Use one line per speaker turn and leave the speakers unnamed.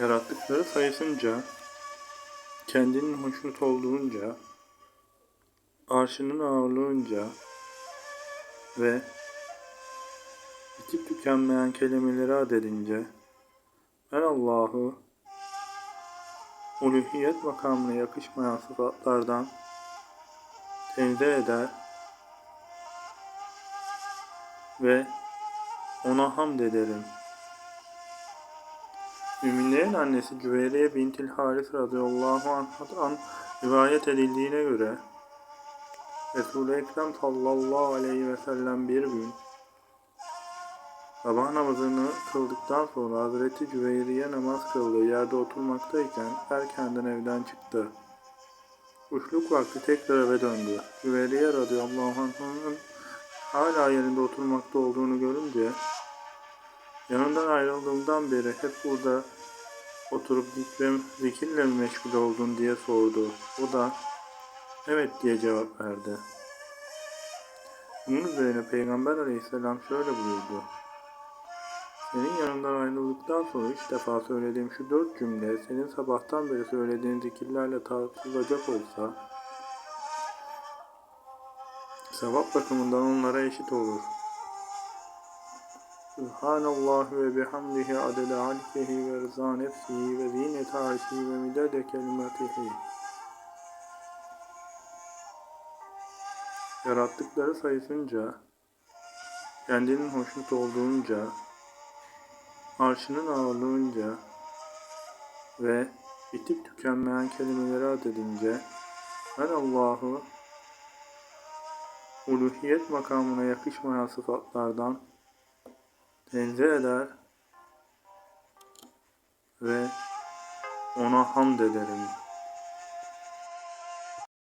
Yarattıkları sayısınca, kendinin hoşnut olduğunca, arşının ağırlığınca ve bitip tükenmeyen kelimeleri adedince ben Allah'ı uluhiyet makamına yakışmayan sıfatlardan tenzih eder ve ona hamd ederim. Müminlerin annesi Cüveyriye bintil Haris radıyallahu anh'tan rivayet edildiğine göre Resul-i Ekrem sallallahu aleyhi ve sellem bir gün sabah namazını kıldıktan sonra Hazreti Cüveyriye namaz kıldığı yerde oturmaktayken erkenden evden çıktı. Kuşluk vakti tekrar eve döndü. Cüveyriye radıyallahu anh'ın hala yerinde oturmakta olduğunu görünce yanından ayrıldığımdan beri hep burada oturup zikirle mi meşgul oldun diye sordu. O da evet diye cevap verdi. Bunun üzerine Peygamber aleyhisselam şöyle buyurdu. Senin yanından ayrıldıktan sonra üç defa söylediğim şu dört cümle senin sabahtan beri söylediğin zikirlerle tartışılacak olsa sevap bakımından onlara eşit olur. Subhanallah ve bihamdihi adede halkihi ve rıza nefsihi ve zinete arşihi ve midade kelimatihi. Yarattıkları sayısınca, kendinin hoşnut olduğunca, arşının ağırlığınca ve bitip tükenmeyen kelimeleri adedince ben Allah'ı uluhiyet makamına yakışmayan sıfatlardan tenzih eder ve ona hamd ederim.